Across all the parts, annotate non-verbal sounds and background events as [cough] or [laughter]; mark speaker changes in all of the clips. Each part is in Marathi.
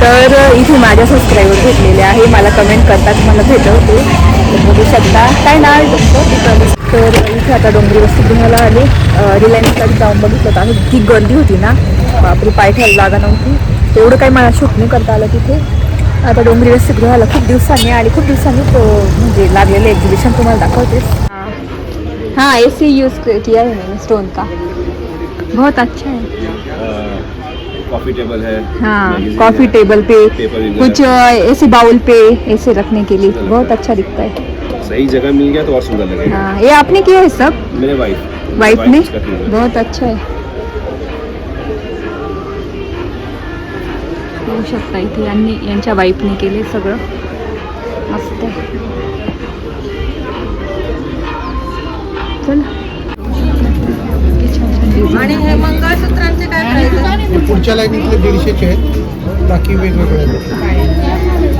Speaker 1: तर इथे माझ्या सबस्क्रायबर भेटलेले आहे. मला कमेंट करतात मला भेटवते तर बघू शकता. काय नाव आहे तुमचं? तर इथे आता डोंगरी वस्तू घेण्याला आले. रिलायन्ससाठी जाऊन बघितलं तर इतकी गर्दी होती ना. बापरे पाय ठेवायला जागा नव्हती. तेवढं काही मला शूट नाही करता आलं तिथे. आता डोंगरी वस्तू गृहाला खूप दिवसांनी आणि खूप दिवसांनी तो म्हणजे लागलेलं एक्झिबिशन तुम्हाला दाखवते हाँ ए सी यूज़ किया है मैंने स्टोन का बहुत अच्छा है
Speaker 2: कॉफ़ी टेबल है
Speaker 1: हाँ कॉफ़ी टेबल पे कुछ ऐसे बाउल पे ऐसे रखने के लिए बहुत अच्छा दिखता है।
Speaker 2: सही जगह मिल गया तो और सुंदर लगेगा।
Speaker 1: हाँ ये आपने किया है सब?
Speaker 2: मेरे वाइफ
Speaker 1: वाइफ ने?
Speaker 2: है।
Speaker 1: बहुत अच्छा होऊ शकता इथे यांनी यांच्या वाईफने केले सगळं। मस्त आहे। चला।
Speaker 3: आणि हे मंगळसूत्रांचे काय
Speaker 4: हे पुढच्या लाईनीतले दीडशेचे आहेत. बाकी वेगवेगळे आहेत.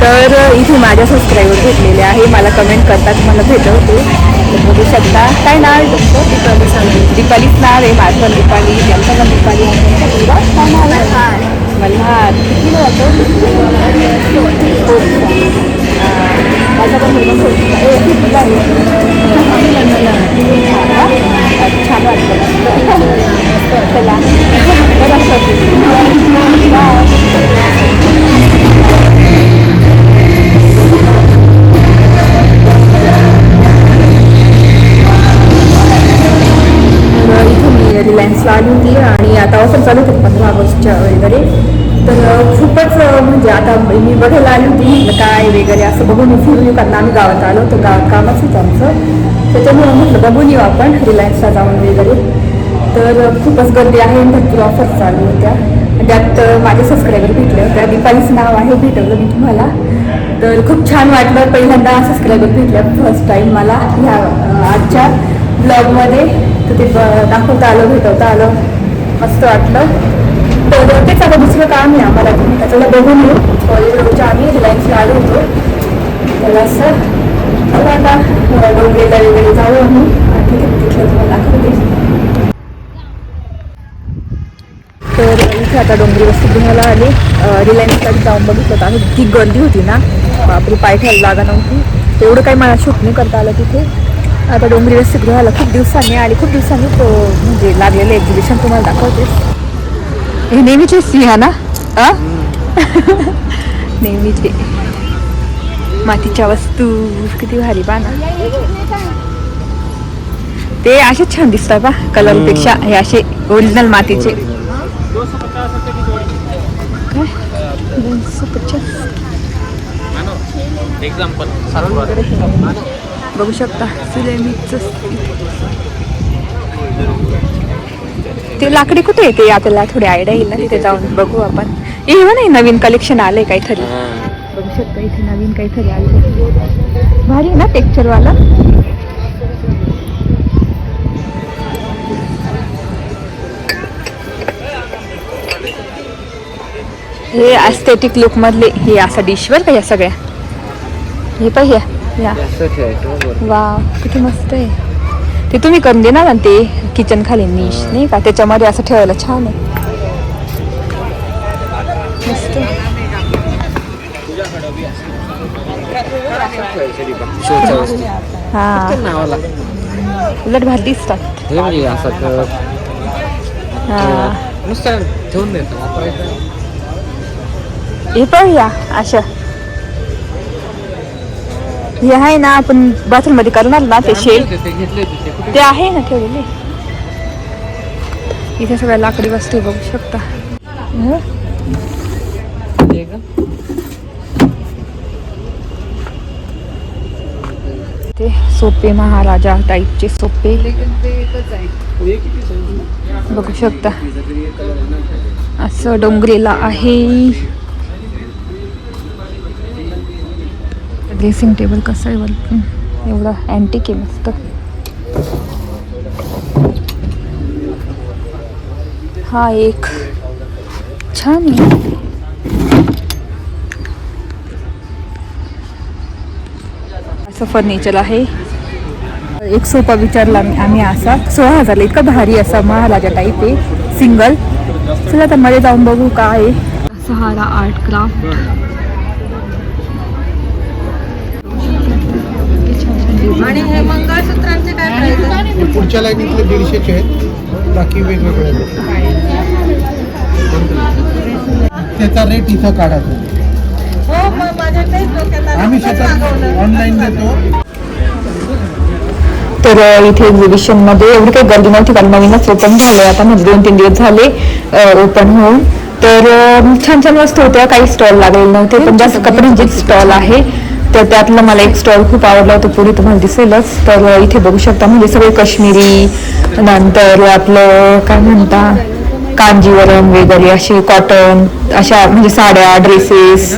Speaker 1: तर इथे माझ्या सबस्क्रायबर भेटलेले आहे. मला कमेंट करतात मला भेटवते तर बघू शकता. काय नाव आहे तुमचं? दीपाली सांगते दीपालीच नाव आहे. माझं दीपाली त्यांचं पण दीपाली. आहे मल्हार. किती जातो मी आली होती आणि आता ऑफर चालू होते पंधरा ऑगस्टच्या वगैरे. तर खूपच म्हणजे आता मी बघायला आली होती म्हटलं काय वगैरे असं बघून फिरून येऊ कारण आम्ही गावात आलो तर गावात कामच होतं आमचं त्याच्यामुळे म्हटलं बघून येऊ आपण रिलायन्सला जाऊन वगैरे. तर खूपच गर्दी आहे भरपूर ऑफर चालू होत्या. त्यात माझे सबस्क्रायबर भेटले होत्या दीपालीचं नाव आहे भेटवलं मी तुम्हाला. तर खूप छान वाटलं. पहिल्यांदा सबस्क्रायबर भेटल्या फर्स्ट टाईम मला ह्या आजच्या ब्लॉगमध्ये तर ते दाखवतं आलं भेटवता आलं मस्त वाटलं. तर तेच आता दुसरं काम आहे आम्हाला. त्याच्याला बघून येऊ कॉलेज रोडच्या आम्ही रिलायन्सला आलो होतो. त्याला असं चला आता डोंगरीला वगैरे जाऊ आम्ही. आणि तिथलं तुम्हाला दाखवते. तर इथे आता डोंगरी वस्तू तुम्हाला आले. रिलायन्ससाठी जाऊन बघितलं आणि ती गर्दी होती ना. आपली पाय ठेवायला जागा नव्हती. तेवढं काही मला शूट नाही करता आलं तिथे. आता डोंगरी वस्तू खूप दिवसांनी आणि खूप दिवसांनी तो म्हणजे लागलेलं एक्झिबिशन तुम्हाला दाखवते हे नेहमीचे सिंह ना? आ? नेहमीचे. मातीच्या वस्तू किती भारी बा ना ते असेच छान दिसतात बा कलरपेक्षा. हे असे ओरिजिनल मातीचे. काय दोनशे पचास. बघू शकता सिलेमीचं ते लाकडी कुठे येते आपल्याला थोडी आयडिया येईल ना तिथे जाऊन बघू आपण. हो नाही नवीन कलेक्शन आलंय काहीतरी. बघू शकता इथे नवीन काहीतरी आलं भारी ना टेक्चर वाला? हे ॲस्थेटिक लुक मधले हे असं डिशवर का या सगळ्या? हे पाहिजे या. वा किती मस्त आहे. ते तुम्ही करून देणार ना ते किचन खाली निश नाही का? त्याच्यामध्ये असं ठेवायला छान आहे. मस्त. हा. उलट भारी दिसतात. हा हे. पाहूया अशा हे आहे ना आपण बाथरूममध्ये करणार ना ते शेड
Speaker 4: ते
Speaker 1: आहे ना ठेवलेले. इथे सगळ्या लाकडी वस्तू बघू शकता?
Speaker 4: ते
Speaker 1: सोपे महाराजा टाईपचे सोपे. बघू शकता. असं डोंगरेला आहे. ड्रेसिंग टेबल कसं आहे बघून एवढं अँटिक आहे मस्त. हा एक. छान आहे.
Speaker 5: असं फर्निचर आहे. एक सोपा विचारला आम्ही असा. सोळा हजार इतका भारी असा महाराजा टाईप आहे. सिंगल चला तर मध्ये जाऊन बघू काय सहारा आर्ट क्राफ्ट
Speaker 1: आणि हे मंगळसूत्रांचे काय
Speaker 3: हे पुढच्या लाईनीतले दीडशेचे आहेत. बाकी वेगवेगळे आहेत. त्याचा रेट इथं.
Speaker 1: हो मग माझ्या काहीच डोक्यात आलं.
Speaker 3: आम्ही
Speaker 1: पण
Speaker 3: स्वतः
Speaker 1: मागवलं.
Speaker 3: ऑनलाईन देतो.
Speaker 5: तर इथे एक्झिबिशनमध्ये एवढी काही गर्दी नव्हती कारण नवीनच ओपन झाले आता म्हणजे दोन तीन दिवस झाले ओपन होऊन. तर छान छान वस्तू होत्या. काही स्टॉल लागलेले नव्हते पण जास्त कपड्यांचे स्टॉल आहे. तर त्यातलं मला एक स्टॉल खूप आवडला होता. पुढे तुम्हाला दिसेलच. तर इथे बघू शकता म्हणजे सगळे काश्मीरी नंतर आपलं काय म्हणता कांजीवरम वगैरे असे कॉटन अशा म्हणजे साड्या ड्रेसेस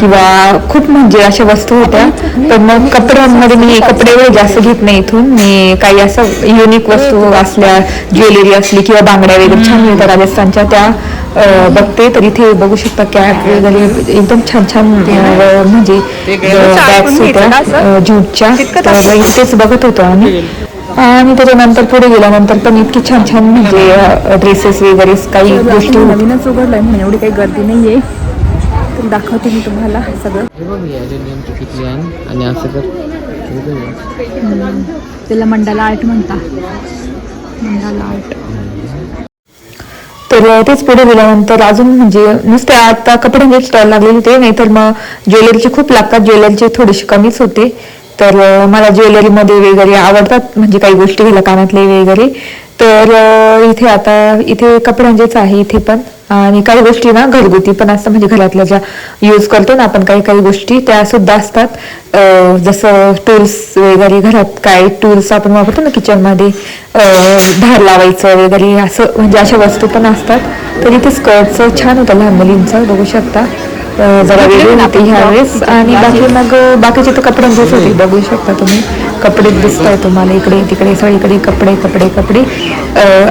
Speaker 5: किंवा खूप म्हणजे अशा वस्तू होत्या. पण मग कपड्यांमध्ये मी कपडे वगैरे जास्त घेत नाही इथून. मी काही असं युनिक वस्तू असल्या ज्वेलरी असली किंवा बांगड्या वगैरे छान मिळतात राजस्थानच्या त्या बघते तर इथे बघू शकता कॅप वगैरे एकदम छान छान म्हणजे बॅग्स होत्या ज्यूटच्या तर इथेच बघत होतो आम्ही. आणि त्याच्यानंतर पुढे गेल्यानंतर पण इतकी छान छान म्हणजे ड्रेसेस वगैरे काही गोष्टी नवीनच उघडलंय म्हणून एवढी काही गर्दी नाहीये. तर दाखवते मी तुम्हाला सगळं.
Speaker 6: आण असं या.
Speaker 5: त्याला मंडाला आर्ट म्हणता. Mandala art. तर तेच पुढे गेल्यानंतर अजून म्हणजे नुसते आता कपड्यांचे स्टॉल लागलेले होते नाहीतर मग ज्वेलरीचे खूप लागतात ज्वेलरीचे थोडेसे कमीच होते. तर मला ज्वेलरीमध्ये वगैरे आवडतात म्हणजे काही गोष्टी घ्यायला कानातले वगैरे. तर इथे आता इथे कपड्यांचेच आहे इथे पण. आणि काही गोष्टी ना घरगुती पण असतात म्हणजे घरातल्या ज्या यूज करतो ना आपण काही काही गोष्टी त्या सुद्धा असतात. जसं टूल्स वगैरे घरात काय टूल्स आपण वापरतो ना किचनमध्ये धार लावायचं वगैरे असं म्हणजे अशा वस्तू पण असतात. तर इथे स्कर्टचं छान होतं लहान मुलींचं बघू शकता. जरा वेगळी होते ह्या वेळेस. आणि बाकी मग बाकीचे तर कपड्यांचेच होते. बघू शकता तुम्ही. कपडे दिसत आहे तुम्हाला. इकडे तिकडे सगळीकडे कपडे कपडे कपडे.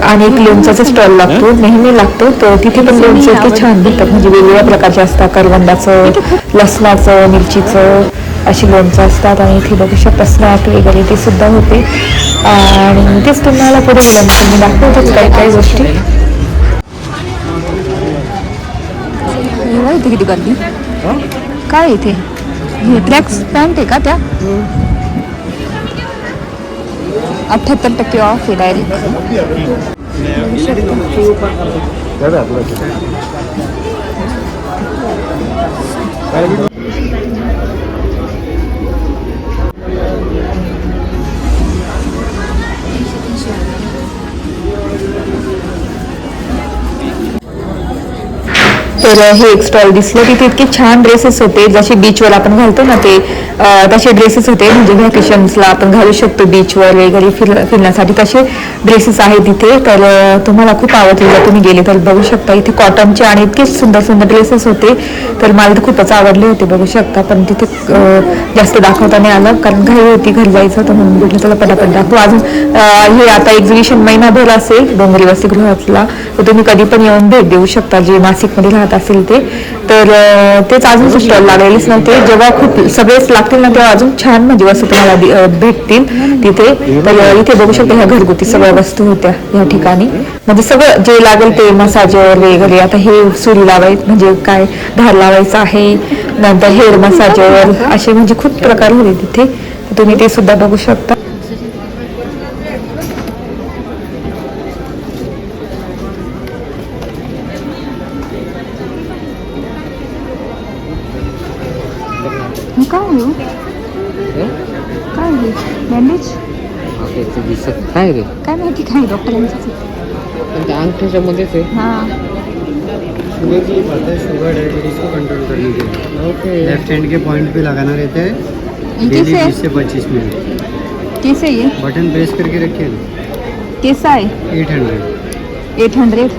Speaker 5: आणि एक लोणचाचा स्टॉल लागतो. नेहमी लागतो. तर तिथे पण लोणचे इतके छान भेटतात. म्हणजे वेगवेगळ्या प्रकारचे असतात. करवंदाचं लसणाचं मिरचीचं अशी लोणचं असतात. आणि इथे बघू शकता स्नॅक वगैरे ते सुद्धा होते. आणि तेच तुम्हाला पुढे गेल्यानंतर मी दाखवतोच काही काही गोष्टी. इथे किती गर्दी काय इथे हे? ट्रॅक्स पॅन्ट आहे का त्या अठ्ठ्याहत्तर टक्के ऑफ़ आहे डायरेक्ट तर हे एक स्टॉल दिसलं तिथे इतके छान ड्रेसेस होते. जसे बीचवर आपण घालतो ना ते तसे ड्रेसेस होते. म्हणजे व्हॅकेशन्सला आपण घालू शकतो बीचवर वगैरे फिर फिरण्यासाठी तसे ड्रेसेस आहेत तिथे तर तुम्हाला खूप आवडले जर तुम्ही गेले तर बघू शकता. इथे कॉटनचे आणि इतके सुंदर सुंदर ड्रेसेस होते. तर मला तर खूपच आवडले होते बघू शकता. पण तिथे जास्त दाखवता नाही आलं. कारण घाई होती घरी जायचं तर म्हणून म्हटलं चला पटापट दाखवू. अजून हे आता एक्झिबिशन महिनाभर असेल डोंगरी वसतिगृहातला. तर तुम्ही कधी पण येऊन भेट देऊ शकता. जे नाशिकमध्ये राहत असेल ते. तर तेच अजून स्टॉल लागलेलेच नव्हते जेव्हा खूप सगळेच लागतील ना तेव्हा अजून छान म्हणजे वस्तू तुम्हाला भेटतील तिथे. तर इथे बघू शकता ह्या घरगुती सगळ्या वस्तू होत्या या ठिकाणी. म्हणजे सगळं जे लागेल ते मसाजर वगैरे. आता हे सुरी लावायचं म्हणजे काय? धार लावायचं आहे. नंतर हेअर मसाजर असे म्हणजे खूप प्रकार होते तिथे. तुम्ही ते सुद्धा बघू शकता. हो?
Speaker 6: हे?
Speaker 5: काय बँडेज
Speaker 6: ओके ते दिसत काय रे।
Speaker 5: काय माहिती काय डॉक्टरांचं
Speaker 6: पण त्या अंगठ्याच्या मध्येच आहे.
Speaker 5: हाँ.
Speaker 7: शुगर की बात है शुगर डायबिटीज़ को कंट्रोल करने के लिए
Speaker 6: ओके.
Speaker 7: लेफ़्ट हैंड के पॉइंट पे लगाना रहता है. डेली बीस से पच्चीस मिनट
Speaker 5: कैसे ये?
Speaker 7: बटन प्रेस करके रखिए ना.
Speaker 5: कैसा है?
Speaker 7: एट हंड्रेड
Speaker 5: एट हंड्रेड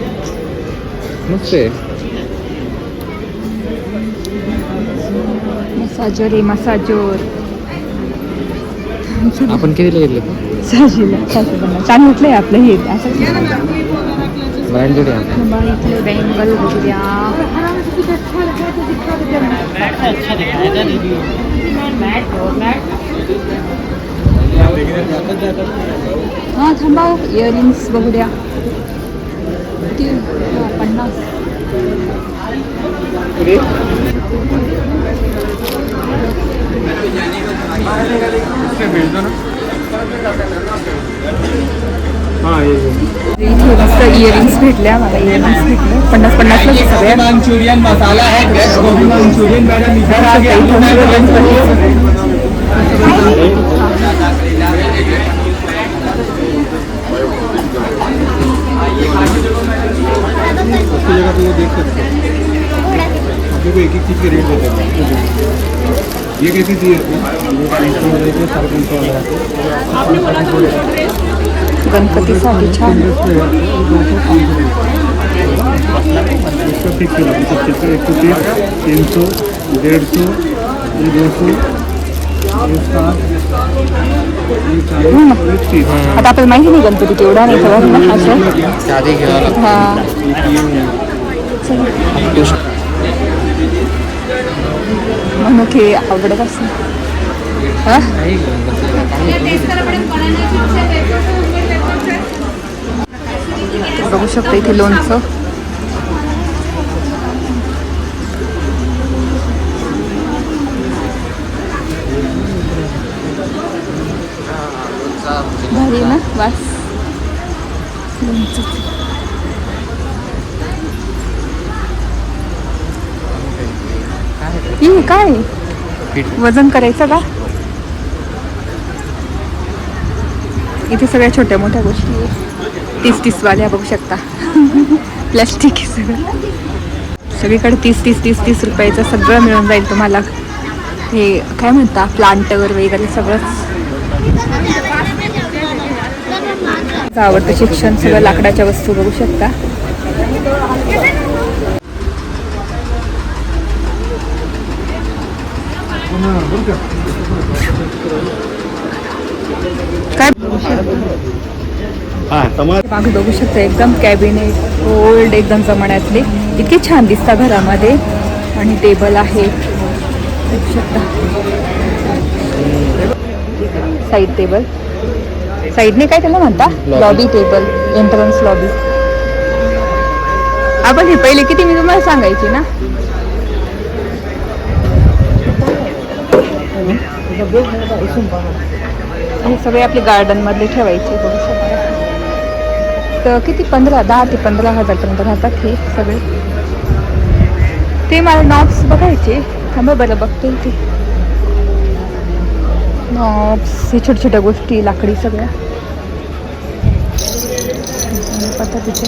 Speaker 6: मस्त आहे
Speaker 5: मसाजर आहे मसाजर
Speaker 6: आपण कितीला घेतले?
Speaker 5: साजीला सासूबाईंना सांगितलंय आपलं हे. असं
Speaker 6: ब्रँड जोडी आहे.
Speaker 5: बा इथले बँगल बघूया
Speaker 1: हां थांबा इयरिंग्स बघू द्या किती पन्नास. मस्त इयरिंग्स भेटल्या मला इयरिंग्स भेटले. पन्नास पन्नासला सगळ्या
Speaker 7: मंचूरियन मसाला है वेज गोभी मंचूरियन मैडम इधर आ गया
Speaker 4: को एक एक चीज़ के रेट देते हैं ये कैसी चाहिए आपको ये पाँच सौ वाला है साढ़े तीन सौ वाला है
Speaker 1: गणपतीसाठी छान
Speaker 4: इसका फिक्स है सब चीज़ का एक सौ तीस तीन सौ डेढ़ सौ ये दो सौ ये सात ये चालीस और ये तीस।
Speaker 1: आता आपल्याला माहिती नाही गणपती केवढा नाही खबर ना असं
Speaker 6: आधी घ्यावं लागतं
Speaker 1: हा। म्हणून की आवडत असं बघू शकतो इथे लोणचं भारी ना वास लोणचं ही काय. वजन करायचं का? इथे सगळ्या छोट्या मोठ्या गोष्टी तीस तीस वाल्या बघू शकता. [laughs] प्लॅस्टिक आहे सगळं. सगळीकडे तीस तीस तीस तीस रुपयाचं सगळं मिळून जाईल तुम्हाला. हे काय म्हणता प्लांटवर वगैरे सगळंच? आवडतं शिक्षण सगळं लाकडाच्या वस्तू बघू शकता. मागे बघू शकता एकदम कॅबिनेट ओल्ड एकदम जमान्यातले. इतके छान दिसतात घरामध्ये. आणि टेबल आहे. बघू शकता. साईड टेबल साईडने काय त्याला म्हणता? लॉबी टेबल एंट्रन्स लॉबी आपण हे पहिले किती मी तुम्हाला सांगायची ना? हे सगळे आपले गार्डनमधले ठेवायचे बघू शकता तर किती? पंधरा दहा ते पंधरा हजारपर्यंत राहतात हे सगळे. ते मला नॉब्स बघायचे. थांबा बरं बघते ते नॉब्स हे छोट्या छोट्या गोष्टी लाकडी सगळ्या. पद्धतीचे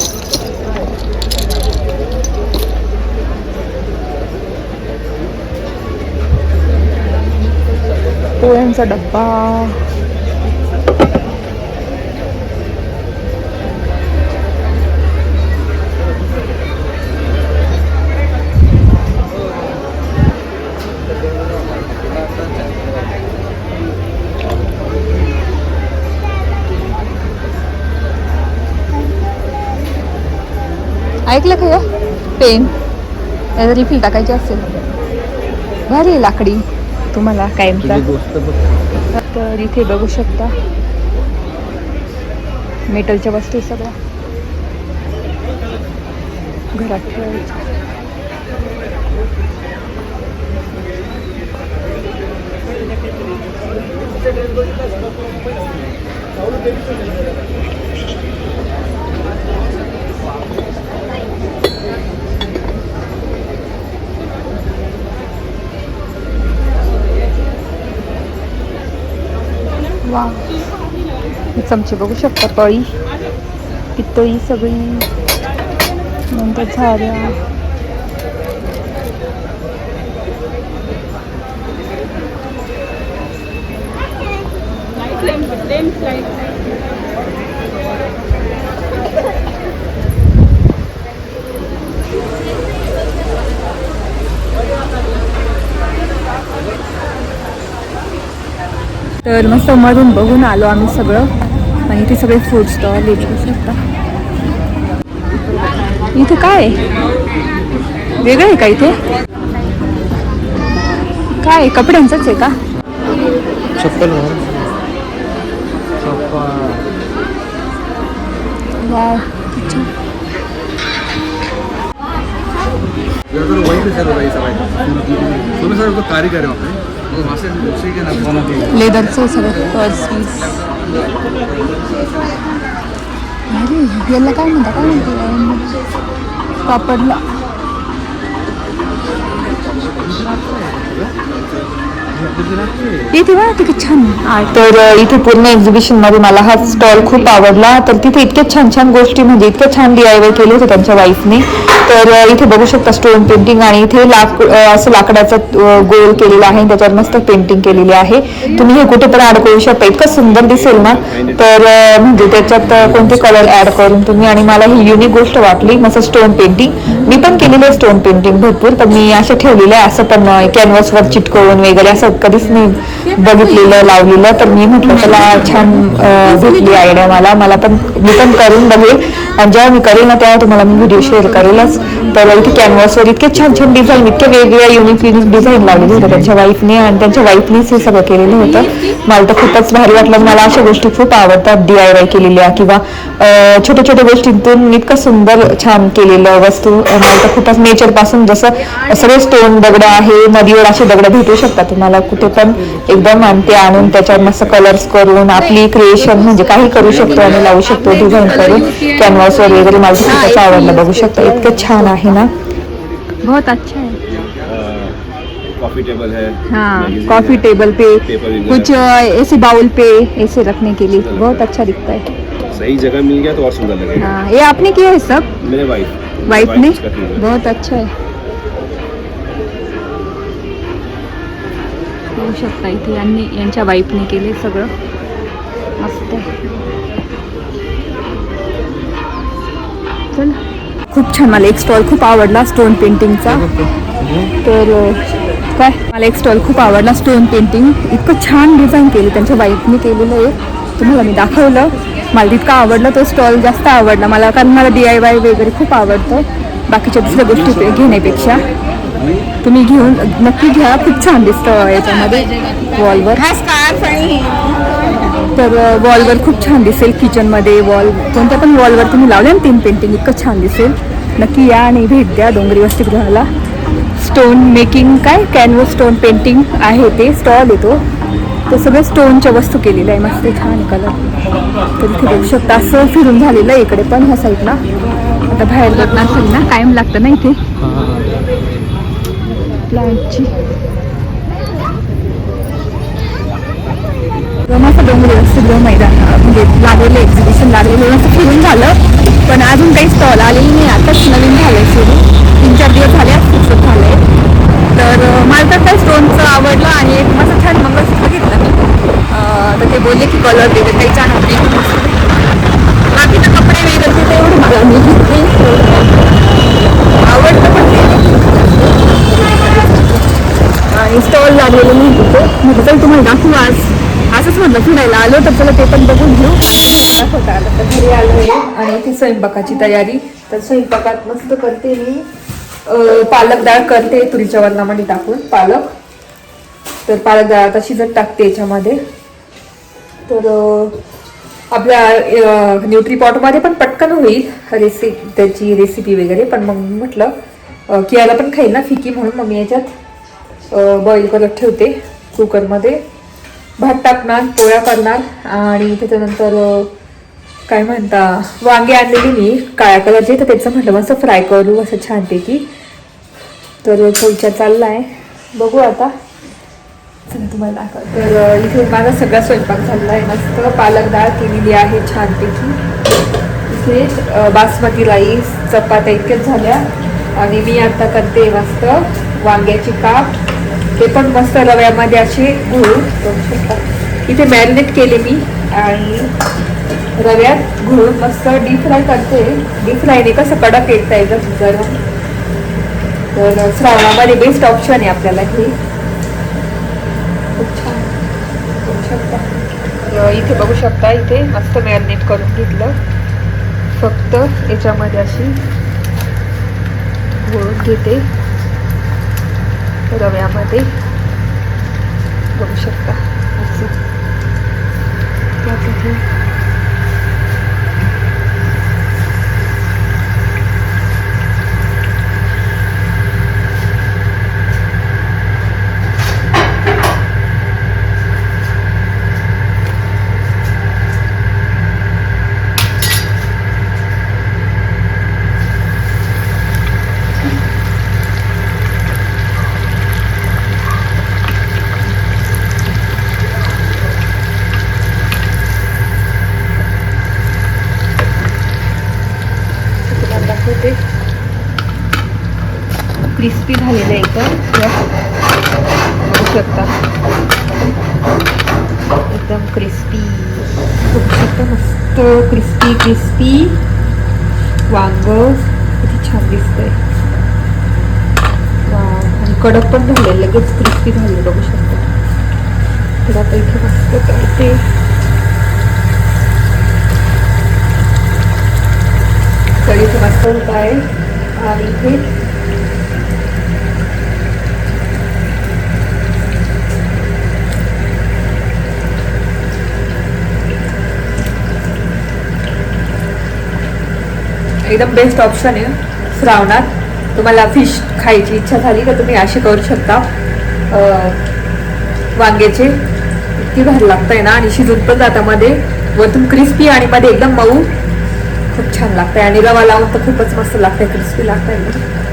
Speaker 1: पोळ्यांचा डब्बा. ऐकलं का पेन. याचा रिफिल टाकायची असेल. भारी लाकडी. तुम्हाला कायमचा
Speaker 6: बघ.
Speaker 1: तर इथे बघू शकता. मेटलच्या वस्तू सगळ्या. घरात ठेवायच्या. वा चमचे बघू शकता पळी पितळी सगळी. नंतर झाऱ्या. तर मस्त मधून बघून आलो आम्ही सगळं आणि इथे सगळे फूड स्टॉल बघू शकता इथे काय आहे? वेगळं आहे का इथे काय आहे? कपड्यांचंच आहे का
Speaker 6: चप्पल
Speaker 1: वाव
Speaker 7: कारीगर है
Speaker 1: लेदरचं सगळं पर्स पीस अरे याला काय म्हणता? काय म्हणते पापडला इथे बघा किती छान. तर इथे पूर्ण एक्झिबिशनमध्ये मला हा स्टॉल खूप आवडला. तर तिथे इतक्या छान छान गोष्टी म्हणजे इतक्या छान डीआयवाय केले होते त्यांच्या वाईफने तर इथे बघू शकता स्टोन पेंटिंग आणि इथे लाक असं लाकडाचा गोल केलेला आहे. त्याच्यावर मस्त पेंटिंग केलेली आहे. तुम्ही हे कुठे पण ऍड करू शकता. इतकं सुंदर दिसेल ना. तर म्हणजे त्याच्यात कोणते कलर ऍड करून तुम्ही आणि मला ही युनिक गोष्ट वाटली मस्त स्टोन पेंटिंग मी पण केलेलं आहे स्टोन पेंटिंग भरपूर. पण मी असं ठेवलेलं आहे. असं पण कॅनव्हासवर चिटकवून वगैरे असं कधीच मी बघितलेलं लावलेलं तर मी म्हटलं त्याला छान भेटली आयडिया मला. मला पण मी पण करून बघेल. आणि जेव्हा मी करेल ना तेव्हा तुम्हाला मी व्हिडिओ शेअर करेलच. तर इथे कॅनव्हासवर इतके छान छान डिझाईन इतके वेगवेगळ्या युनिक युनिक डिझाईन लावलेले होते त्यांच्या वाईफने आणि त्यांच्या वाईफनेच हे सगळं केलेलं होतं. मला तर खूपच भारी वाटलं. मला अशा गोष्टी खूप आवडतात. डी आय वाय केलेल्या किंवा छोट्या छोट्या गोष्टींतून इतकं सुंदर छान केलेलं वस्तू. मला तर खूपच नेचरपासून जसं सगळे स्टोन दगड आहे नदीवर असे दगड भेटू शकतात. तुम्हाला कुठे पण एकदम आणि ते आणून त्याच्यावर मस्त कलर्स करून आपली क्रिएशन म्हणजे काही करू शकतो आणि लावू शकतो डिझाईन करून. कॅनव्हासवर वगैरे मला खूपच आवडलं बघू शकता इतकं छान आहे ना? बहुत अच्छा है।
Speaker 2: कॉफ़ी टेबल है।
Speaker 1: हाँ कॉफ़ी टेबल पे कुछ ऐसे बाउल पे ऐसे रखने के लिए बहुत अच्छा दिखता है।
Speaker 2: सही जगह मिल गया तो और सुंदर लगेगा।
Speaker 1: हाँ ये आपने किया है सब?
Speaker 2: मेरे वाइफ
Speaker 1: वाइफ ने। बहुत अच्छा है। होऊ शकता इथे यांनी यांच्या वाईफने केले सगळं। मस्त आहे. चल. खूप छान मला एक स्टॉल खूप आवडला स्टोन पेंटिंगचा तर काय? मला एक स्टॉल खूप आवडला स्टोन पेंटिंग इतकं छान डिझाईन केली त्यांच्या वाईफने केलेलं आहे. तुम्हाला मी दाखवलं. मला तितकं आवडलं तो स्टॉल जास्त आवडला मला कारण मला डी आय वाय वगैरे खूप आवडतं. बाकीच्या दुसऱ्या गोष्टी घेण्यापेक्षा. तुम्ही घेऊन नक्की घ्या. खूप छान दिसतं याच्यामध्ये. वॉलवर तर वॉलवर खूप छान दिसेल किचनमध्ये वॉल कोणत्या पण वॉलवर तुम्ही लावले ना तीन पेंटिंग इतकं छान दिसेल. नक्की या आणि भेट द्या डोंगरी वसतिगृहाला स्टोन मेकिंग काय? कॅनव्हस स्टोन पेंटिंग आहे ते. स्टॉल येतो ते. सगळे स्टोनच्या वस्तू केलेल्या आहे. मस्त छान कलर तर इथे बघू शकता असं फिरून झालेलं आहे इकडे पण ह्या साईडला आता बाहेर बघणार ना कायम लागतं ना इथे. प्लांटची ग्रहमाचा दोन दिवस वसतिगृह मैदान म्हणजे लागलेलं एक्झिबिशन लागलेलं असं फिरून झालं. पण अजून काही स्टॉल आलेली नाही आताच नवीन झालंय सुरू. तीन चार दिवस झाले सुरू झालंय. तर मला तर त्या स्टोनचं आवडलं आणि एक मस्त छान मंगळसूत्र घेतलं मी. तर ते बोलले की कलर देते काही छान होते बाकी तर कपडे वगैरे ते तेवढं मला मी घेतले आवडतं पण ते आणि स्टॉल लागलेले नाही तिथे म्हटलं चल तुम्हाला दाखवू आज असंच म्हटलं फिरायला आलो तर चला ते पण बघून तर घरी आलो आहे आणि ती स्वयंपाकाची तयारी. तर स्वयंपाकात मस्त करते मी. पालक डाळ करते तुरीच्या वरणामध्ये टाकून. पालक. तर पालक डाळ आता शिजत टाकते याच्यामध्ये. तर आपल्या न्यूट्री पॉटमध्ये पण पटकन होईल रेसिपी त्याची रेसिपी वगैरे. पण मग म्हटलं कियाला पण खाईल ना फिकी म्हणून मग मी याच्यात बॉईल करत ठेवते कुकरमध्ये भात टाकणार पोळ्या करणार आणि त्याच्यानंतर काय म्हणता वांगे आणलेली मी काळ्या कलरची. तर त्याचं म्हटलं असं फ्राय करू असं छानपैकी. तर तो विचार चालला आहे बघू आता. चला तुम्हाला तर इथे माझा सगळा स्वयंपाक झालेला आहे. मस्त पालक डाळ केलेली आहे छानपैकी. इथे बासमती राईस चपात्या इतक्याच झाल्या. आणि मी आता करते मस्त वांग्याची काप. ते पण मस्त रव्यामध्ये असे गुळ. इथे मॅरिनेट केले मी आणि रव्यात गुळ मस्त डीप फ्राय करते. डीप फ्रायने कसं कडक येतं जर गरम. तर श्रावणामध्ये बेस्ट ऑप्शन आहे आपल्याला हे. खूप छान. बघू शकता. इथे बघू शकता इथे मस्त मॅरिनेट करून घेतलं. फक्त याच्यामध्ये अशी घोळून घेते. रव्यामध्ये बघू शकता. असं. त्यासाठी तिथे दाखवते क्रिस्पी झालेलं आहे एकदम बघू शकता. एकदम क्रिस्पी बघू शकता मस्त क्रिस्पी क्रिस्पी वांग. किती छान दिसतंय. आणि कडक पण झाले लगेच क्रिस्पी झाले बघू शकता. तर आता इथे मस्त करते. तर इथे मस्त होत आहे. आणि इथे एकदम बेस्ट ऑप्शन आहे. श्रावणात तुम्हाला फिश खायची इच्छा झाली तर तुम्ही असे करू शकता. वांग्याचे इतकी भारी आहे ना आणि शिजून पण जातं मध्ये. वरतून क्रिस्पी आणि मध्ये एकदम मऊ. खूप छान लागतंय. आणि रवा लावून तर खूपच मस्त लागतंय. क्रिस्पी लागतंय ना.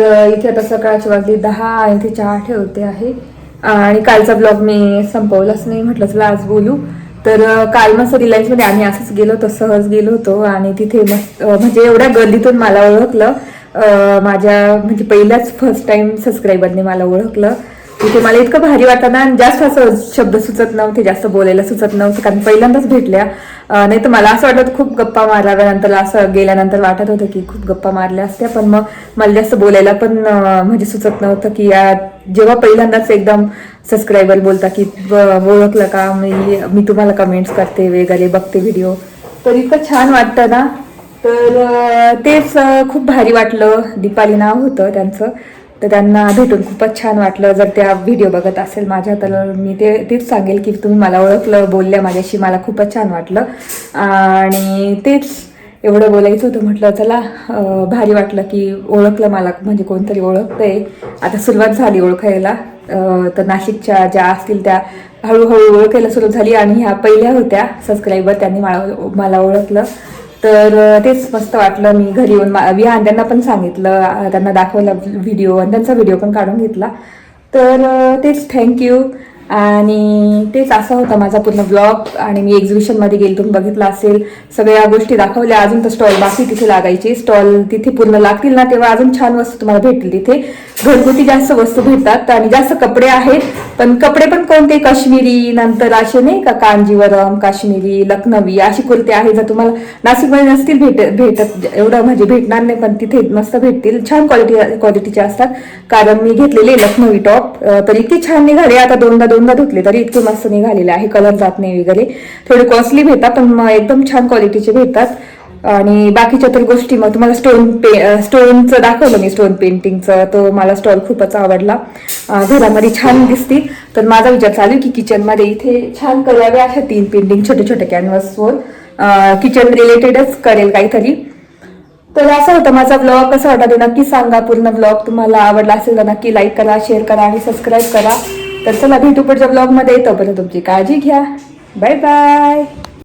Speaker 1: तर इथे आता सकाळची वाजली दहा इथे चहा ठेवते आहे. आणि कालचा ब्लॉग मी संपवलाच नाही म्हटलं चला आज बोलू. तर काल मस्त रिलायन्समध्ये आम्ही असंच गेलो होतो सहज गेलो होतो. आणि तिथे मस्त म्हणजे एवढ्या गर्दीतून मला ओळखलं. माझ्या म्हणजे पहिल्याच फर्स्ट टाइम सबस्क्रायबरने मला ओळखलं. तिथे मला इतकं भारी वाटतं ना आणि जास्त असं शब्द सुचत नव्हते जास्त बोलायला सुचत नव्हतं कारण पहिल्यांदाच भेटल्या. नाही तर मला असं वाटत खूप गप्पा मारल्यानंतर असं गेल्यानंतर वाटत होतं की खूप गप्पा मारल्या असत्या. पण मग मला जास्त बोलायला पण म्हणजे सुचत नव्हतं की या जेव्हा पहिल्यांदाच एकदम सबस्क्रायबर बोलता की ओळखलं का? मी मी तुम्हाला कमेंट्स करते वगैरे बघते व्हिडिओ तर इतकं छान वाटतं ना. तर तेच खूप भारी वाटलं. दीपाली नाव होतं त्यांचं. तर त्यांना भेटून खूपच छान वाटलं. जर त्या व्हिडिओ बघत असेल माझ्या तर मी ते तेच सांगेल की तुम्ही मला ओळखलं बोलल्या माझ्याशी मला खूपच छान वाटलं. आणि तेच एवढं बोलायचं होतं म्हटलं चला भारी वाटलं की ओळखलं मला म्हणजे कोणतरी ओळखतंय. आता सुरुवात झाली ओळखायला. तर नाशिकच्या ज्या असतील त्या हळूहळू ओळखायला सुरू झाली. आणि ह्या पहिल्या होत्या सबस्क्रायबर त्यांनी मला मला ओळखलं. तर तेच मस्त वाटलं मी घरी येऊन. मा- विहान त्यांना पण सांगितलं. त्यांना दाखवला व्हिडिओ आणि त्यांचा व्हिडिओ पण काढून घेतला. तर तेच थँक्यू. आणि तेच असा होता माझा पूर्ण ब्लॉग आणि मी एक्झिबिशनमध्ये गेली तुम्ही बघितलं असेल. सगळ्या गोष्टी दाखवल्या. अजून तर स्टॉल बाकी तिथे लागायची. स्टॉल तिथे पूर्ण लागतील ना तेव्हा अजून छान वस्तू तुम्हाला भेटतील तिथे. घरगुती जास्त वस्तू भेटतात आणि जास्त कपडे आहेत. पण कपडे पण कोणते? काश्मीरी नंतर असे नाही का कांजीवरम काश्मीरी लखनवी अशी कुर्ते आहे जर तुम्हाला नाशिकमध्ये नसतील भेट भेटत. एवढं म्हणजे भेटणार नाही पण तिथे मस्त भेटतील. छान क्वालिटी क्वालिटीचे असतात. कारण मी घेतलेले लखनवी टॉप तर इतके छान निघाले. आता दोनदा दोन दोनदा धुतले तरी इतके मस्त निघालेले आहे. कलर जात नाही वगैरे. थोडे कॉस्टली भेटतात पण मग एकदम छान क्वालिटीचे भेटतात. आणि बाकीच्या तर गोष्टी मग तुम्हाला स्टोन पे स्टोनचं दाखवलं मी स्टोन पेंटिंगचं तो मला स्टॉल खूपच आवडला. घरामध्ये छान दिसतील. तर माझा विचार चालू आहे की किचनमध्ये इथे छान कराव्या अशा तीन पेंटिंग छोटे छोटे कॅनव्हसवर किचन रिलेटेडच करेल काहीतरी. तर असं होतं माझा ब्लॉग कसा वाटला ते नक्की सांगा. पूर्ण ब्लॉग तुम्हाला आवडला असेल तर नक्की लाईक करा शेअर करा आणि सबस्क्राईब करा. तर चला भेटू पुढच्या ब्लॉगमध्ये तोपर्यंत तुमची काळजी घ्या. Bye bye